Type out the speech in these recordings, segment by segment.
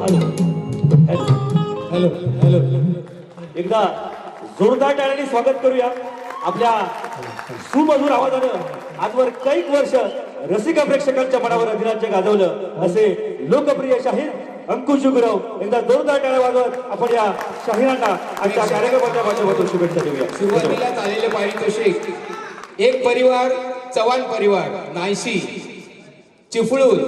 Hello. Hello एकदा जोरदार टाळ्याने स्वागत करूया. आपल्या सुमधुर आवाजानं आजवर कैक वर्ष रसिका प्रेक्षकांच्या मनावर अधिराज्य गाजवलं असे लोकप्रिय शाहीर अंकुश गुरव एकदा जोरदार टाळ्या वाजवत आपण या शाहिरांना आजच्या कार्यक्रमाच्या माध्यमातून शुभेच्छा देऊया. सुरुवातीलाच आलेले पारितोषिक एक परिवार चव्हाण परिवार नायशी चिपळूण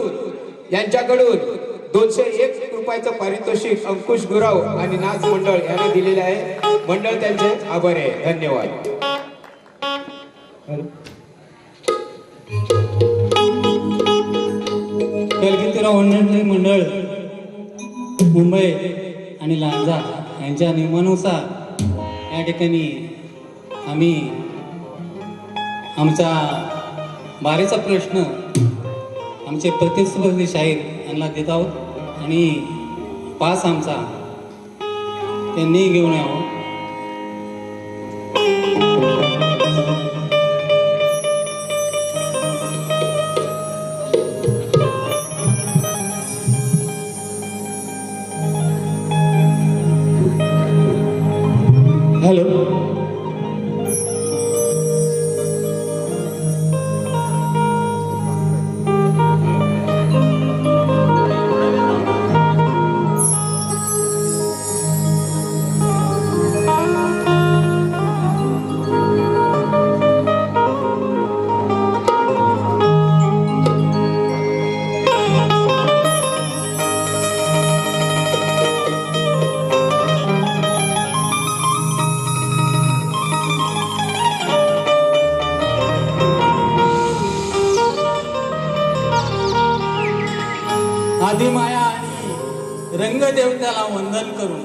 यांच्याकडून दोनशे एक रुपयाचं पारितोषिक अंकुश गुराव आणि नाच मंडळ यांना दिलेले आहे. मंडळ त्यांचे आभार आहे. धन्यवाद. मंडळ मुंबई आणि लांजा यांच्या नियमानुसार या ठिकाणी आम्ही आमचा बारेचा प्रश्न आमचे प्रतिस्पर्धी शाहीर यांना देत आहोत. आणि पास आमचा. त्यांनी घेऊन यावं हो. हॅलो. आदिमाया आणि रंगदेवताला वंदन करून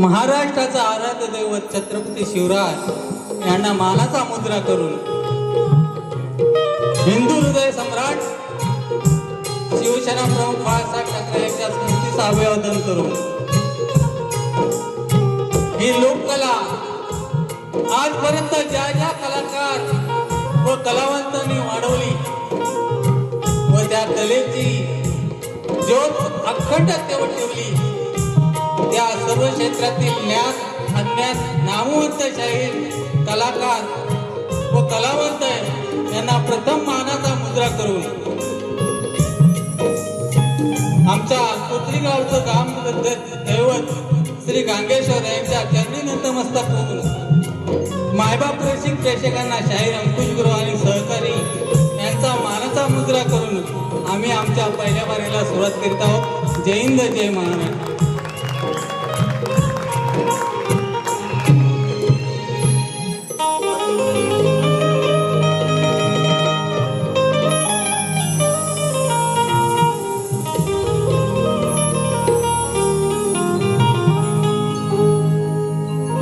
महाराष्ट्राचा आराध्य दैवत छत्रपती शिवराज यांना मालाचा मुद्रा करून हिंदू हृदय सम्राट शिवसेना प्रमुख बाळासाहेब ठाकरे यांच्या स्मृतीचं अभिवादन करून ही लोककला आजपर्यंत ज्या ज्या कलाकार व कलावंतांनी वाढवली व त्या कलेची ज्योत अखंड तेवढ ठेवली. त्या सर्व क्षेत्रातील ज्ञान अज्ञात नामवंत शाहीर कलाकार व कलावंत यांना प्रथम मानाचा मुद्रा करून आमच्या कोथरीगावचं गाम दैवत श्री गांगेश्वर यांच्या चरणी नतमस्तक होऊन मायबाप रसिक प्रेक्षकांना शाहीर अंकुश गुरु आणि सहकार आम्ही आमच्या पहिल्या बारीला सुरुवात करीत आहोत. जय हिंद जय महाराष्ट्र.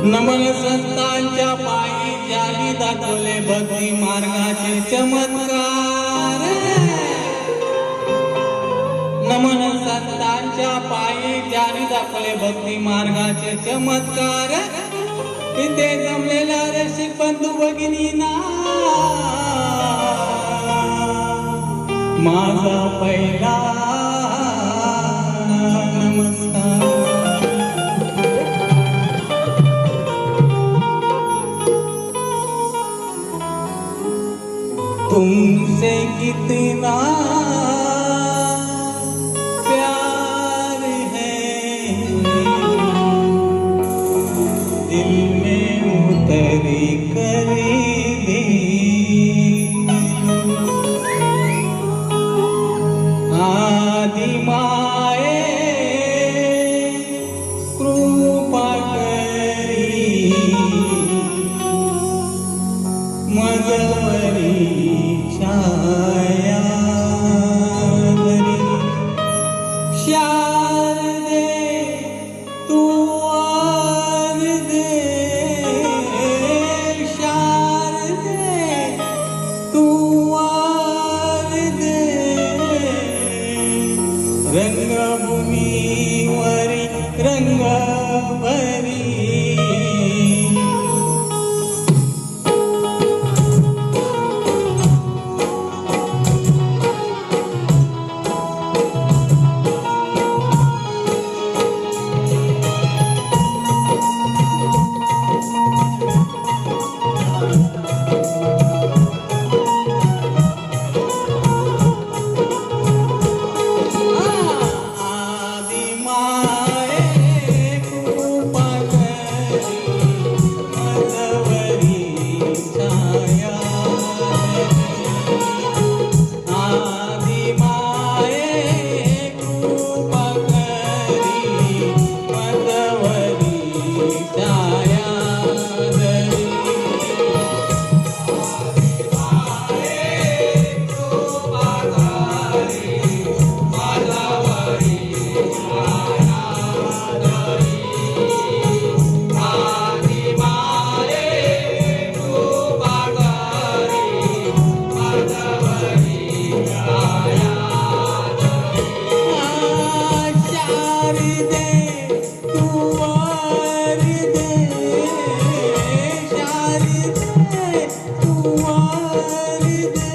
नमन संतांच्या पायी जागी दाखवले भक्ती मार्गाचे चमत्कार. नमन संतांच्या पायी ज्यानी दाखवले भक्ती मार्गाचे चमत्कार. तिथे जमलेला रसिक बंधू भगिनीना माझा पहिला नमस्कार. तुमसे कितना उतरी ಮಾರಿದೆ